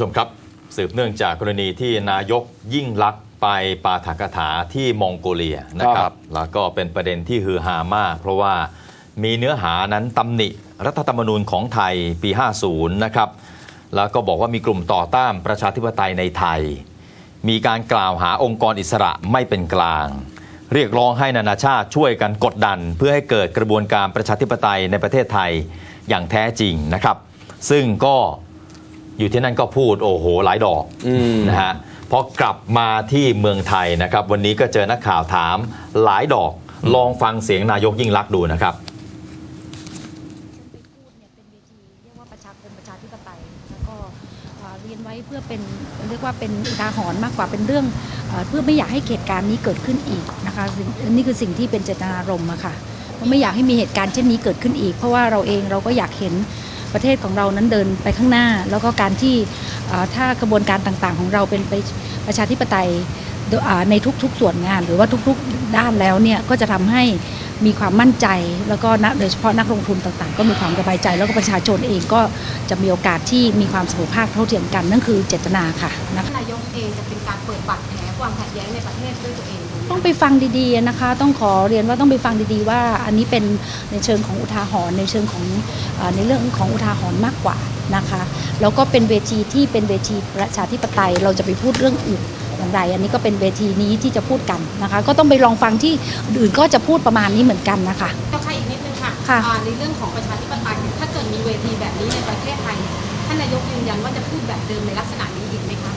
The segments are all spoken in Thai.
ผู้ชมครับ สืบเนื่องจากกรณีที่นายกยิ่งลักษณ์ไปปาฐกถาที่มองโกเลียนะคครัรับบแล้วก็เป็นประเด็นที่ฮือฮามาก เพราะว่ามีเนื้อหานั้นตำหนิรัฐธรรมนูญของไทยปี 50 นะครับ แล้วก็บอกว่ามีกลุ่มต่อต้านประชาธิปไตยในไทย มีการกล่าวหาองค์กรอิสระไม่เป็นกลาง เรียกร้องให้นานาชาติช่วยกันกดดัน เพื่อให้เกิดกระบวนการประชาธิปไตยในประเทศไทยอย่างแท้จริงนะครับ ซึ่งก็ อยู่ที่นั่นก็พูดโอ้โหหลายดอกอืมนะฮะพอกลับมาที่เมืองไทยนะครับ วันนี้ก็เจอนักข่าวถามหลายดอก ลองฟังเสียงนายกยิ่งลักษณ์ดูนะครับฉันไปพูดเนี่ยเป็นเวทีเรียกว่าประชาเป็นประชาธิปไตยแล้วก็เอ่อเรียนไว้เพื่อเป็นเรียกว่าเป็นอุทาหรณ์มากกว่าเป็นเรื่องเอ่อเพื่อไม่อยากให้เหตุการณ์นี้เกิดขึ้นอีกนะคะสิ่งนี่คือสิ่งที่เป็นเจตนารมณ์อะค่ะว่าไม่อยากให้มีเหตุการณ์เช่นนี้เกิดขึ้นอีก เพราะว่าเราเองเราก็อยากเห็น ประเทศของเรานั้นเดินไปข้างหน้า แล้วก็การที่ถ้ากระบวนการต่างๆ ของเราเป็นไปประชาธิปไตยในทุกๆส่วนงาน หรือว่าทุกๆด้านแล้วเนี่ยก็จะทำให้มีความมั่นใจ แล้วก็นะโดยเฉพาะนักลงทุนต่างๆ ก็มีความสบายใจ แล้วก็ประชาชนเองก็จะมีโอกาสที่มีความเสมอภาคเท่าเทียมกันนั่นคือเจตนาค่ะนะคะนายกเองจะเป็นการเปิดบาดแผลความขัดแย้งในประเทศด้วยตัวเอง ต้องไปฟังดีๆนะคะ ต้องขอเรียนว่าต้องไปฟังดีๆ ว่าอันนี้เป็นในเชิงของอุทาหรณ์ในเชิงของเออในเรื่องของอุทาหรณ์มากกว่านะคะแล้วก็เป็นเวทีที่เป็นเวทีประชาธิปไตยเราจะไปพูดเรื่องอื่นอย่างไรอันนี้ก็เป็นเวทีนี้ที่จะพูดกันนะคะ ก็ต้องไปลองฟังที่อื่นก็จะพูดประมาณนี้เหมือนกันนะคะเจ้าค่ะอีกนิดนึงค่ะค่ะอ่าในเรื่องของประชาธิปไตยเนี่ยถ้าเกิดมีเวทีแบบนี้ในประเทศไทยท่านนายกยืนยันว่าจะพูดแบบเดิมในลักษณะนี้อีกไหมคะ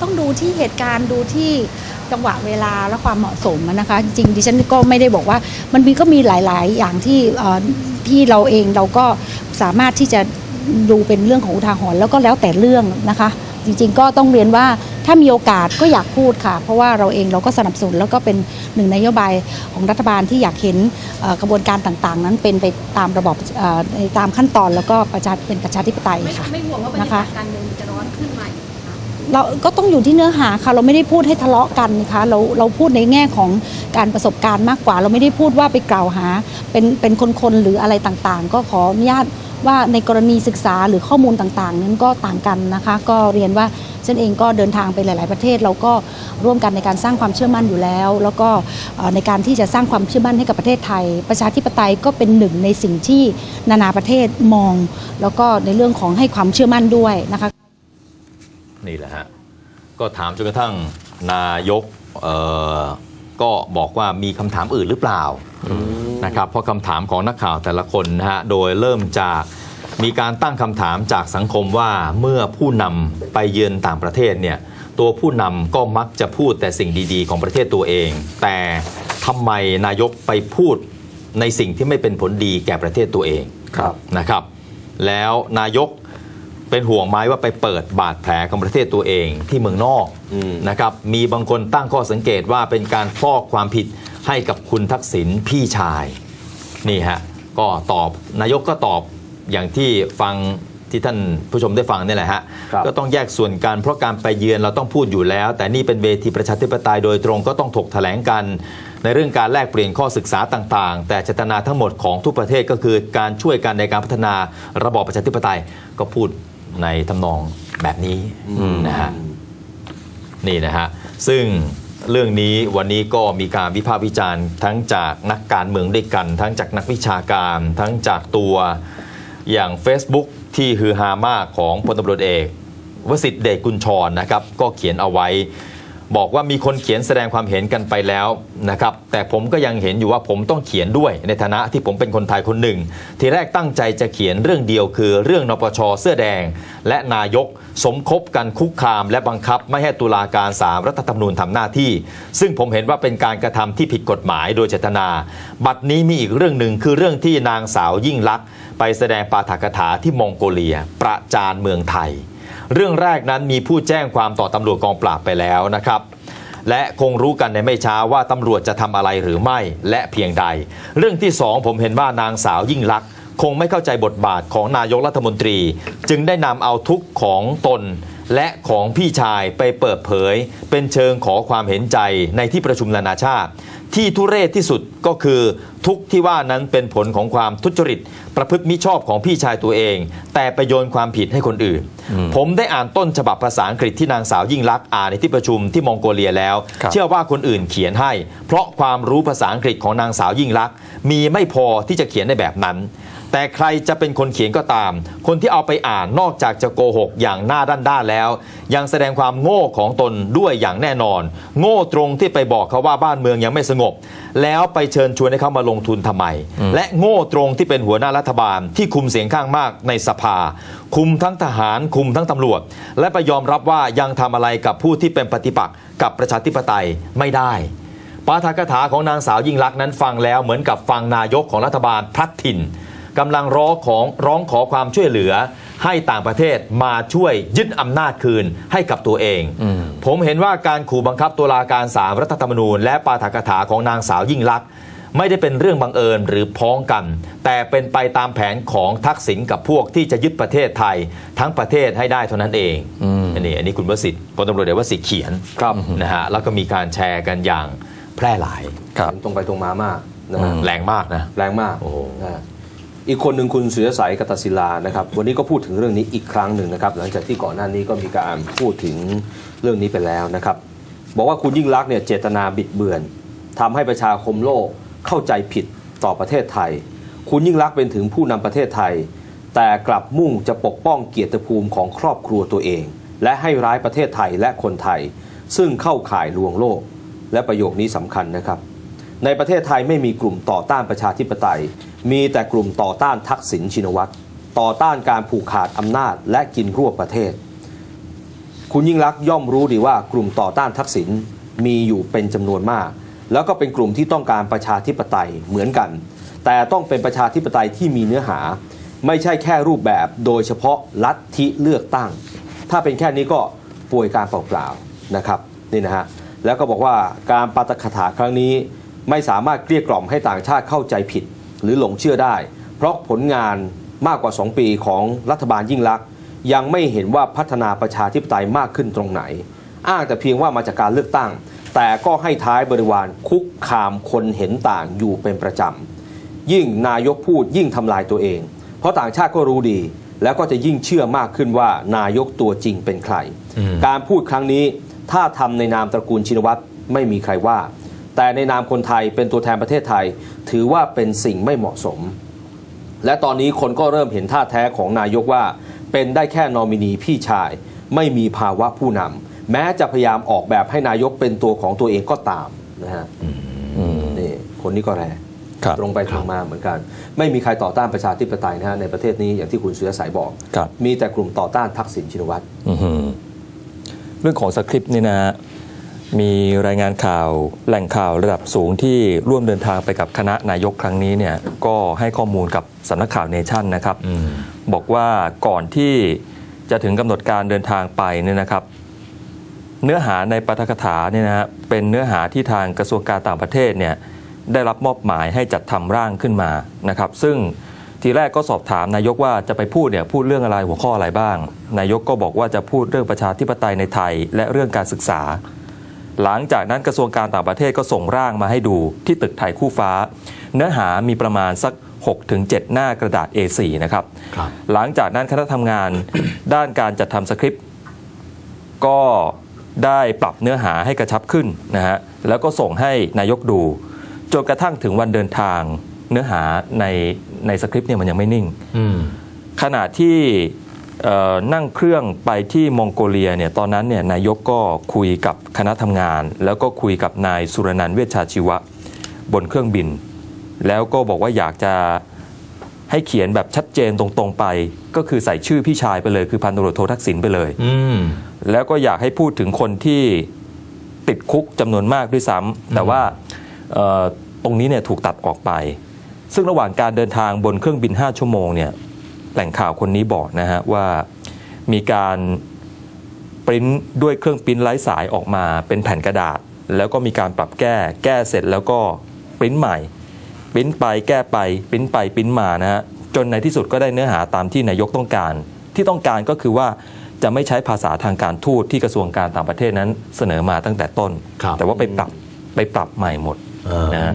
ต้องดูที่เหตุการณ์ดูที่ จังหวะเวลาและความเหมาะสมอะนะคะจริงๆดิฉันก็ไม่ได้บอกว่ามันมีก็มีหลาย ๆ อย่างที่เอ่อที่เราเองเราก็สามารถที่จะดูเป็นเรื่องของอุทาหรณ์แล้วก็แล้วแต่เรื่องนะคะ จริง ๆ ก็ต้องเรียนว่าถ้ามีโอกาสก็อยากพูดค่ะ เพราะว่าเราเองเราก็สนับสนุนแล้วก็เป็นหนึ่งนโยบายของรัฐบาลที่อยากเห็นเอ่อกระบวนการต่างๆ นั้นเป็นไปตามระบอบเอ่อในตามขั้นตอนแล้วก็ประชาเป็นประชาธิปไตยไม่ค่ะไม่ห่วงว่าบรรยากาศการเมืองจะร้อนขึ้นมาอีกไหมคะ เราก็ต้องอยู่ที่เนื้อหาค่ะ เราไม่ได้พูดให้ทะเลาะกันนะคะเราเราพูดในแง่ของการประสบการณ์มากกว่า เราไม่ได้พูดว่าไปกล่าวหาเป็นเป็นคนๆหรืออะไรต่างๆ ก็ขออนุญาตว่าในกรณีศึกษาหรือข้อมูลต่างๆ นั้นก็ต่างกันนะคะ ก็เรียนว่าฉันเองก็เดินทางไปหลาย ๆ ประเทศ เราก็ร่วมกันในการสร้างความเชื่อมั่นอยู่แล้ว แล้วก็ในการที่จะสร้างความเชื่อมั่นให้กับประเทศไทย ประชาธิปไตยก็เป็นหนึ่งในสิ่งที่นานาประเทศมอง แล้วก็ในเรื่องของให้ความเชื่อมั่นด้วยนะคะ นี่แหละฮะก็ถามจนกระทั่งนายกเอ่อก็บอกว่ามีคำถามอื่นหรือเปล่านะครับเพราะคำถามของนักข่าวแต่ละคนนะฮะโดยเริ่มจากมีการตั้งคำถามจากสังคมว่าเมื่อผู้นำไปเยือนต่างประเทศเนี่ยตัวผู้นำก็มักจะพูดแต่สิ่งดีๆ ของประเทศตัวเอง แต่ทำไมนายกไปพูดในสิ่งที่ไม่เป็นผลดีแก่ประเทศตัวเองครับนะครับ แล้วนายก เป็นห่วงไหมว่าไปเปิดบาดแผลของประเทศตัวเองที่เมืองนอกอืมนะครับมีบางคนตั้งข้อสังเกตว่าเป็นการฟอกความผิดให้กับคุณทักษิณพี่ชายนี่ฮะก็ตอบนายกก็ตอบอย่างที่ฟังที่ท่านผู้ชมได้ฟังนี่แหละฮะครับก็ต้องแยกส่วนกันเพราะการไปเยือนเราต้องพูดอยู่แล้ว แต่นี่เป็นเวทีประชาธิปไตยโดยตรงก็ต้องถกแถลงกันในเรื่องการแลกเปลี่ยนข้อศึกษาต่างๆ แต่เจตนาทั้งหมดของทุกประเทศก็คือการช่วยกันในการพัฒนาระบอบประชาธิปไตยก็พูด ในทำนองแบบนี้นะฮะนี่นะฮะซึ่งเรื่องนี้วันนี้ก็มีการวิพากษ์วิจารณ์ ทั้งจากนักการเมืองด้วยกัน ทั้งจากนักวิชาการ ทั้งจากตัวอย่าง Facebook ที่ฮือฮามากของพลตำรวจเอกวสิทธิ์เดชกุลชรนะครับ ก็เขียนเอาไว้ บอกว่ามีคนเขียนแสดงความเห็นกันไปแล้วนะครับแต่ผมก็ยังเห็นอยู่ว่าผมต้องเขียนด้วย ในฐานะที่ผมเป็นคนไทยคนหนึ่ง ทีแรกตั้งใจจะเขียนเรื่องเดียวคือ เรื่องนปชเสื้อแดง และนายกสมคบกันคุกคาม และบังคับไม่ให้ตุลาการสามรัฐธรรมนูญทำหน้าที่ ซึ่งผมเห็นว่าเป็นการกระทำที่ผิดกฎหมายโดยเจตนา บัดนี้มีอีกเรื่องหนึ่งคือเรื่องที่นางสาวยิ่งลักษณ์ไปแสดงปาฐกถาที่มองโกเลีย ประจานเมืองไทย เรื่องแรกนั้นมีผู้แจ้งความต่อตำรวจกองปราบไปแล้วนะครับ และคงรู้กันในไม่ช้าว่าตำรวจจะทำอะไรหรือไม่และเพียงใด เรื่องที่สองผมเห็นว่านางสาวยิ่งลักษณ์คงไม่เข้าใจบทบาทของนายกรัฐมนตรี จึงได้นำเอาทุกข์ของตนและของพี่ชายไปเปิดเผย เป็นเชิงขอความเห็นใจในที่ประชุมนานาชาติ ที่ทุเรศที่สุดก็คือทุกที่ว่านั้นเป็นผลของความทุจริต ประพฤติมิชอบของพี่ชายตัวเอง แต่ไปโยนความผิดให้คนอื่น ผมได้อ่านต้นฉบับภาษาอังกฤษที่นางสาวยิ่งลักษณ์อ่านในที่ประชุมที่มองโกเลียแล้วครับเชื่อว่าคนอื่นเขียนให้ เพราะความรู้ภาษาอังกฤษของนางสาวยิ่งลักษณ์มีไม่พอที่จะเขียนในแบบนั้น แต่ใครจะเป็นคนเขียนก็ตาม คนที่เอาไปอ่านนอกจากจะโกหกอย่างหน้าด้านๆแล้ว ยังแสดงความโง่ของตนด้วยอย่างแน่นอน โง่ตรงที่ไปบอกเขาว่าบ้านเมืองยังไม่สงบ แล้วไปเชิญชวนให้เขามาลงทุนทำไม และโง่ตรงที่เป็นหัวหน้ารัฐบาลที่คุมเสียงข้างมากในสภา คุมทั้งทหารคุมทั้งตำรวจ และไปยอมรับว่ายังทำอะไรกับผู้ที่เป็นปฏิปักษ์กับประชาธิปไตยไม่ได้ปาฐกถาของนางสาวยิ่งลักษณ์นั้นฟังแล้วเหมือนกับฟังนายกของรัฐบาลพลัดถิ่น กำลังร้องของร้องขอความช่วยเหลือ ให้ต่างประเทศมาช่วยยึดอำนาจคืนให้กับตัวเอง ผมเห็นว่าการขู่บังคับตุลาการสามรัฐธรรมนูญ และปาฐกถาของนางสาวยิ่งลักษณ์ไม่ได้เป็นเรื่องบังเอิญหรือพ้องกัน แต่เป็นไปตามแผนของทักษิณกับพวกที่จะยึดประเทศไทย ทั้งประเทศให้ได้เท่านั้นเองอันนี้อันนี้คุณวสิทธิ์พลตำรวจเอกวสิทธิ์เขียนครับนะฮะแล้วก็มีการแชร์กันอย่างแพร่หลายครับตรงไปตรงมามากนะฮะแรงมากนะแรงมากโอ้โหนะฮะ อีกคนหนึ่งคุณสุรสัยกตศิลานะครับวันนี้ก็พูดถึงเรื่องนี้อีกครั้งหนึ่งนะครับ หลังจากที่ก่อนหน้านี้ก็มีการพูดถึงเรื่องนี้ไปแล้วนะครับ บอกว่าคุณยิ่งรักษณ์เนี่ยเจตนาบิดเบือนทำให้ประชาคมโลกเข้าใจผิดต่อประเทศไทย คุณยิ่งรักษณ์เป็นถึงผู้นำประเทศไทย แต่กลับมุ่งจะปกป้องเกียรติภูมิของครอบครัวตัวเอง และให้ร้ายประเทศไทยและคนไทย ซึ่งเข้าข่ายลวงโลก และประโยคนี้สำคัญนะครับ ในประเทศไทยไม่มีกลุ่มต่อต้านประชาธิปไตย มีแต่กลุ่มต่อต้านทักษิณชินวัตรต่อต้านการผูกขาดอำนาจและกินรวบประเทศ คุณยิ่งรักย่อมรู้ดีว่ากลุ่มต่อต้านทักษิณมีอยู่เป็นจำนวนมาก แล้วก็เป็นกลุ่มที่ต้องการประชาธิปไตยเหมือนกัน แต่ต้องเป็นประชาธิปไตยที่มีเนื้อหา ไม่ใช่แค่รูปแบบโดยเฉพาะลัทธิเลือกตั้ง ถ้าเป็นแค่นี้ก็ป่วยการเปล่าๆนะครับนี่นะฮะแล้วก็บอกว่าการปาตกถาครั้งนี้ไม่สามารถเกลี้ยกล่อมให้ต่างชาติเข้าใจผิด หรือหลงเชื่อได้ เพราะผลงานมากกว่า 2 ปีของรัฐบาลยิ่งลักษณ์ยังไม่เห็นว่าพัฒนาประชาธิปไตยมากขึ้นตรงไหน อ้างแต่เพียงว่ามาจากการเลือกตั้ง แต่ก็ให้ท้ายบริวารคุกคามคนเห็นต่างอยู่เป็นประจำยิ่งนายกพูดยิ่งทำลายตัวเอง เพราะต่างชาติก็รู้ดี แล้วก็จะยิ่งเชื่อมากขึ้นว่านายกตัวจริงเป็นใคร การพูดครั้งนี้ถ้าทำในนามตระกูลชินวัตรไม่มีใครว่า แต่ในนามคนไทยเป็นตัวแทนประเทศไทย ถือว่าเป็นสิ่งไม่เหมาะสม และตอนนี้คนก็เริ่มเห็นท่าแท้ของนายกว่า เป็นได้แค่นอมินีพี่ชาย ไม่มีภาวะผู้นำแม้จะพยายามออกแบบให้นายกเป็นตัวของตัวเองก็ตามนะฮะนี่คนนี้ก็แรงครับตรงไปตรงมาเหมือนกัน ไม่มีใครต่อต้านประชาธิปไตยนะฮะในประเทศนี้อย่างที่คุณสุรสายบอกครับมีแต่กลุ่มต่อต้านทักษิณชินวัตรอื้อหือเรื่องของสคริปต์นี่นะฮะ มีรายงานข่าวแหล่งข่าวระดับสูงที่ร่วมเดินทางไปกับคณะนายกครั้งนี้เนี่ยก็ให้ข้อมูลกับสำนักข่าวเนชั่นนะครับบอกว่าก่อนที่จะถึงกำหนดการเดินทางไปเนี่ยนะครับ เนื้อหาในปาฐกถาเนี่ยนะฮะเป็นเนื้อหาที่ทางกระทรวงการต่างประเทศเนี่ยได้รับมอบหมายให้จัดทำร่างขึ้นมานะครับ ซึ่งทีแรกก็สอบถามนายกว่าจะไปพูดเนี่ยพูดเรื่องอะไรหัวข้ออะไรบ้าง นายกก็บอกว่าจะพูดเรื่องประชาธิปไตยในไทย และเรื่องการศึกษา หลังจากนั้นกระทรวงการต่างประเทศก็ส่งร่างมาให้ดูที่ตึกไทยคู่ฟ้า เนื้อหามีประมาณสัก 6-7 หน้ากระดาษ A4 นะครับครับหลังจากนั้นคณะทำงาน ด้านการจัดทำสคริปต์ก็ได้ปรับเนื้อหาให้กระชับขึ้นนะฮะแล้วก็ส่งให้นายกดูจนกระทั่งถึงวันเดินทางเนื้อหาในในสคริปต์เนี่ยมันยังไม่นิ่งอืมขณะที่เอ่อ นั่งเครื่องไปที่มองโกเลียเนี่ยตอนนั้นเนี่ยนายกก็คุยกับคณะทำงาน แล้วก็คุยกับนายสุรนันท์เวชชาชีวะ บนเครื่องบิน แล้วก็บอกว่าอยากจะให้เขียนแบบชัดเจนตรงๆไป ก็คือใส่ชื่อพี่ชายไปเลยคือพันตำรวจโททักษิณไปเลยอืมแล้วก็อยากให้พูดถึงคนที่ติดคุกจำนวนมากด้วยซ้ำแต่ว่าเอ่อตรงนี้เนี่ยถูกตัดออกไป ซึ่งระหว่างการเดินทางบนเครื่องบิน 5 ชั่วโมงเนี่ย แหล่งข่าวคนนี้บอกนะฮะว่ามีการปริ้นด้วยเครื่องปริ้นไร้สายออกมาเป็นแผ่นกระดาษ แล้วก็มีการปรับแก้แก้เสร็จแล้วก็ปริ้นใหม่ปริ้นไปแก้ไปปริ้นไปปริ้นมานะฮะจนในที่สุดก็ได้เนื้อหาตามที่นายกต้องการ ที่ต้องการก็คือว่าจะไม่ใช้ภาษาทางการทูตที่กระทรวงการต่างประเทศนั้นเสนอมาตั้งแต่ต้นครับแต่ว่าไปปรับไปปรับใหม่หมดเออนะฮะ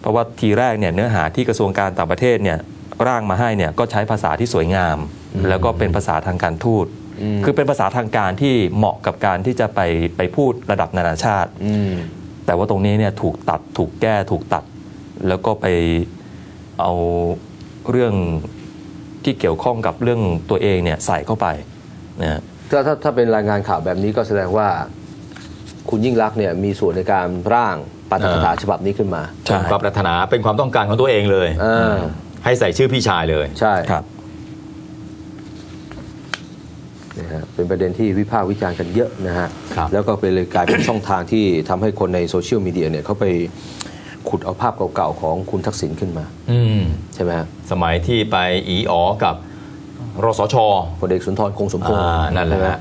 เพราะว่าทีแรกเนี่ยเนื้อหาที่กระทรวงการต่างประเทศเนี่ย ร่างมาให้เนี่ยก็ใช้ภาษาที่สวยงาม แล้วก็เป็นภาษาทางการทูต คือเป็นภาษาทางการที่เหมาะกับการที่จะไปไปพูดระดับนานาชาติอืมแต่ว่าตรงนี้เนี่ยถูกตัดถูกแก้ถูกตัด แล้วก็ไปเอาเรื่องที่เกี่ยวข้องกับเรื่องตัวเองเนี่ยใส่เข้าไปนะฮะถ้าถ้าถ้าเป็นรายงานข่าวแบบนี้ก็แสดงว่าคุณยิ่งรักษณ์เนี่ยมีส่วนในการร่างปาฐกถาฉบับนี้ขึ้นมาใช่เป็นความปรารถนาเป็นความต้องการของตัวเองเลยเออ ให้ใส่ชื่อพี่ชายเลย ใช่ครับนะฮะเป็นประเด็นที่วิพากษ์วิจารณ์กันเยอะนะฮะ ครับแล้วก็เป็นเลยกลายเป็นช่องทางที่ทำให้คนในโซเชียลมีเดียเนี่ยเขาไปขุดเอาภาพเก่าๆของคุณทักษิณขึ้นมา อืมใช่ไหมฮะสมัยที่ไปอีอ๋อกับรสช พลเอกสุนทรคงสมพงษ์อ่านั่นแหละใช่ไมฮะ